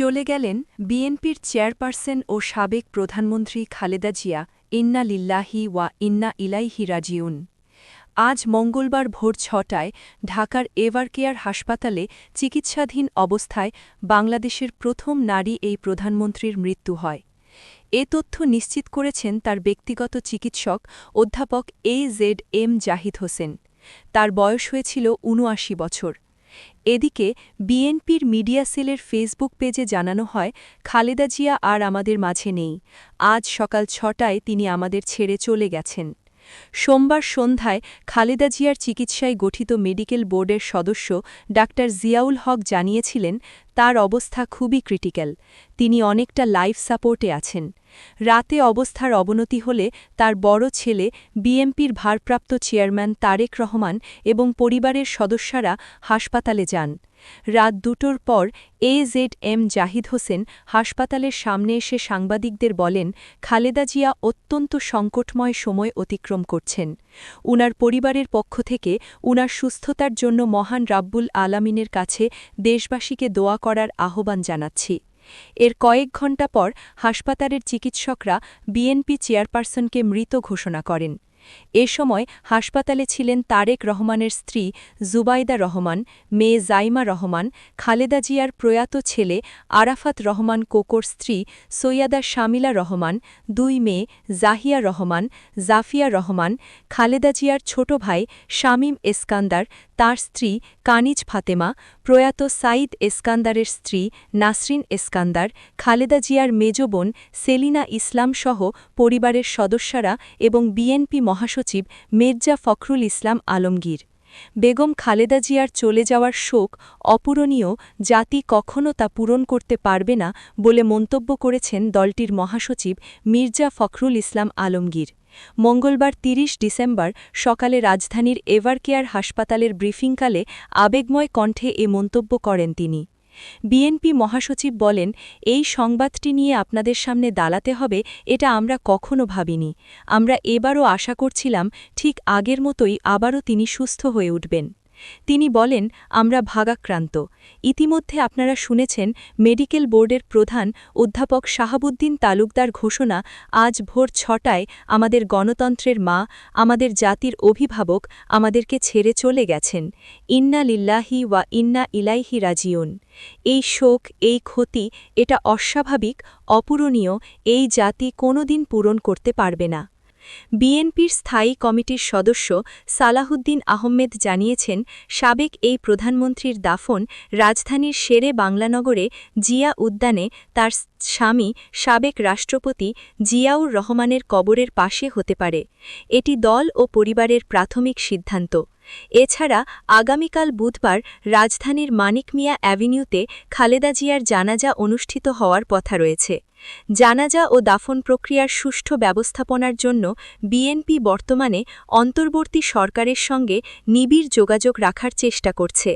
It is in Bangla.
চলে গেলেন বিএনপির চেয়ারপারসন ও সাবেক প্রধানমন্ত্রী খালেদা জিয়া, ইন্না লিল্লাহি ওয়া ইন্না ইলাইহি রাজিউন। আজ মঙ্গলবার ভোর ছটায় ঢাকার এভারকেয়ার হাসপাতালে চিকিৎসাধীন অবস্থায় বাংলাদেশের প্রথম নারী এই প্রধানমন্ত্রীর মৃত্যু হয়। এ তথ্য নিশ্চিত করেছেন তার ব্যক্তিগত চিকিৎসক অধ্যাপক A Z M Zahid Hossain. তার বয়স হয়েছিল উনআশি বছর। এদিকে বিএনপির মিডিয়া সেলের ফেসবুক পেজে জানানো হয়, খালেদা জিয়া আর আমাদের মাঝে নেই। আজ সকাল ছটায় তিনি আমাদের ছেড়ে চলে গেছেন। সোমবার সন্ধ্যায় খালেদা জিয়ার চিকিৎসায় গঠিত মেডিকেল বোর্ডের সদস্য ডাক্তার জিয়াউল হক জানিয়েছিলেন, তার অবস্থা খুবই ক্রিটিক্যাল। তিনি অনেকটা লাইফ সাপোর্টে আছেন। রাতে অবস্থার অবনতি হলে তার বড় ছেলে, বিএমপির ভারপ্রাপ্ত চেয়ারম্যান তারেক রহমান এবং পরিবারের সদস্যরা হাসপাতালে যান। রাত দুটোর পর A Z M Zahid Hossain হাসপাতালের সামনে এসে সাংবাদিকদের বলেন, খালেদা জিয়া অত্যন্ত সংকটময় সময় অতিক্রম করছেন। উনার পরিবারের পক্ষ থেকে উনার সুস্থতার জন্য মহান রাব্বুল আলামিনের কাছে দেশবাসীকে দোয়া করার আহ্বান জানাচ্ছি। এর কয়েক ঘণ্টা পর হাসপাতালের চিকিৎসকরা বিএনপি চেয়ারপারসনকে মৃত ঘোষণা করেন। এ সময় হাসপাতালে ছিলেন তারেক রহমানের স্ত্রী জুবাইদা রহমান, মেয়ে জাইমা রহমান, খালেদা জিয়ার প্রয়াত ছেলে আরাফাত রহমান কোকোর স্ত্রী সৈয়াদা শামিলা রহমান, দুই মেয়ে জাহিয়া রহমান, জাফিয়া রহমান, খালেদা জিয়ার ছোট ভাই শামীম এসকান্দার তার স্ত্রী কানিজ ফাতেমা, প্রয়াত সাইদ এসকান্দারের স্ত্রী নাসরিন এসকান্দার, খালেদা জিয়ার মেজ বোন সেলিনা ইসলাম সহ পরিবারের সদস্যরা এবং বিএনপি মহাসচিব মির্জা ফখরুল ইসলাম আলমগীর। বেগম খালেদা জিয়ার চলে যাওয়ার শোক অপূরণীয়, জাতি কখনও তা পূরণ করতে পারবে না বলে মন্তব্য করেছেন দলটির মহাসচিব মির্জা ফখরুল ইসলাম আলমগীর। মঙ্গলবার ৩০ ডিসেম্বর সকালে রাজধানীর এভারকেয়ার হাসপাতালের ব্রিফিংকালে আবেগময় কণ্ঠে এ মন্তব্য করেন তিনি। বিএনপি মহাসচিব বলেন, এই সংবাদটি নিয়ে আপনাদের সামনে দাঁড়াতে হবে, এটা আমরা কখনো ভাবিনি। আমরা এবারও আশা করছিলাম, ঠিক আগের মতোই আবারও তিনি সুস্থ হয়ে উঠবেন। তিনি বলেন, আমরা ভাগাক্রান্ত। ইতিমধ্যে আপনারা শুনেছেন মেডিকেল বোর্ডের প্রধান অধ্যাপক শাহাবুদ্দিন তালুকদার ঘোষণা, আজ ভোর ছটায় আমাদের গণতন্ত্রের মা, আমাদের জাতির অভিভাবক আমাদেরকে ছেড়ে চলে গেছেন। ইন্না লিল্লাহি ওয়া ইন্না ইলাইহি রাজিউন। এই শোক, এই ক্ষতি, এটা অস্বাভাবিক, অপূরণীয়, এই জাতি কোনোদিন পূরণ করতে পারবে না। বিএনপির স্থায়ী কমিটির সদস্য সালাহুদ্দিন আহমেদ জানিয়েছেন, সাবেক এই প্রধানমন্ত্রীর দাফন রাজধানীর শেরে বাংলানগরে জিয়া উদ্যানে তার স্বামী সাবেক রাষ্ট্রপতি জিয়াউর রহমানের কবরের পাশে হতে পারে। এটি দল ও পরিবারের প্রাথমিক সিদ্ধান্ত। এছাড়া আগামীকাল বুধবার রাজধানীর মানিক মিয়া অ্যাভিনিউতে খালেদা জিয়ার জানাজা অনুষ্ঠিত হওয়ার কথা রয়েছে। জানাজা ও দাফন প্রক্রিয়ার সুষ্ঠু ব্যবস্থাপনার জন্য বিএনপি বর্তমানে অন্তর্বর্তী সরকারের সঙ্গে নিবিড় যোগাযোগ রাখার চেষ্টা করছে।